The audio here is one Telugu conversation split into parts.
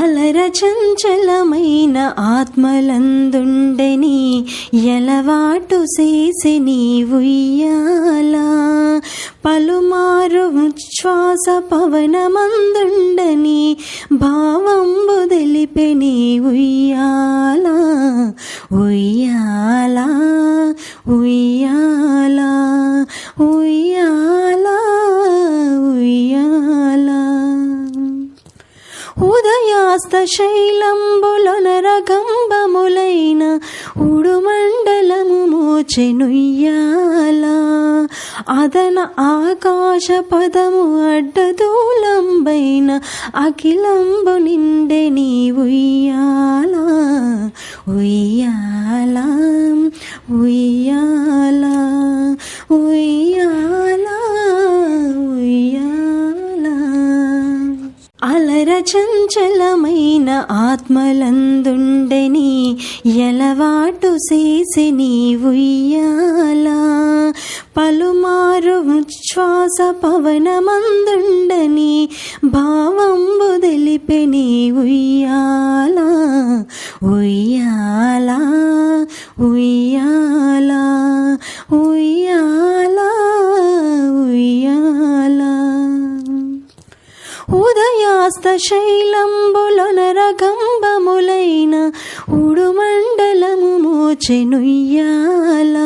అలర చంచలమైన ఆత్మలందుండని ఎలవాటు చేసి నీవుయ్యాలా పలుమారు ఉచ్ఛ్వాస పవనమందుండని భావంబు తెలిపే నీ ఉయ్యాలా ఉయ్యాల ఉయ్యాల ఉయ్యాల ఉయ్యాల. ఉదయాస్త శైలంబులొనరగంబములైన ఉడుమండలము మోచెనుయ్యాల అదన ఆకాశ పదము అడ్డదూలంబైన అఖిలంబు నిండె నీ ఉయ్యాల. ఉయ్యాల ఉయ్యాల. చంచలమైన ఆత్మలందుండని ఎలవాటు చేసి నీ పలుమారు శ్వాస పవనమందుండని భావంబు తెలిపే నీ ఉయ్యాలా ఉయ్యాల. ఉయ్యాలా ఉయ్యాల ఉయ్యాల. హృదయాస్తశైలంబులనరకంబములైన ఉడుమండలము మోచెనుయ్యాల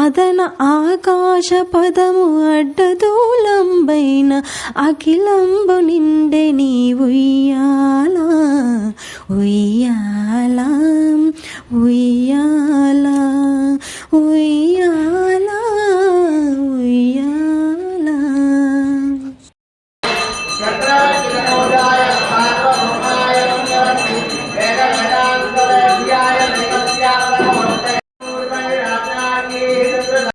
అదన ఆకాశ పదము అడ్డదూలంబైన అఖిలంబు నిండె నీ ఉయ్యాల. ఉయ్యాల ఉయ్య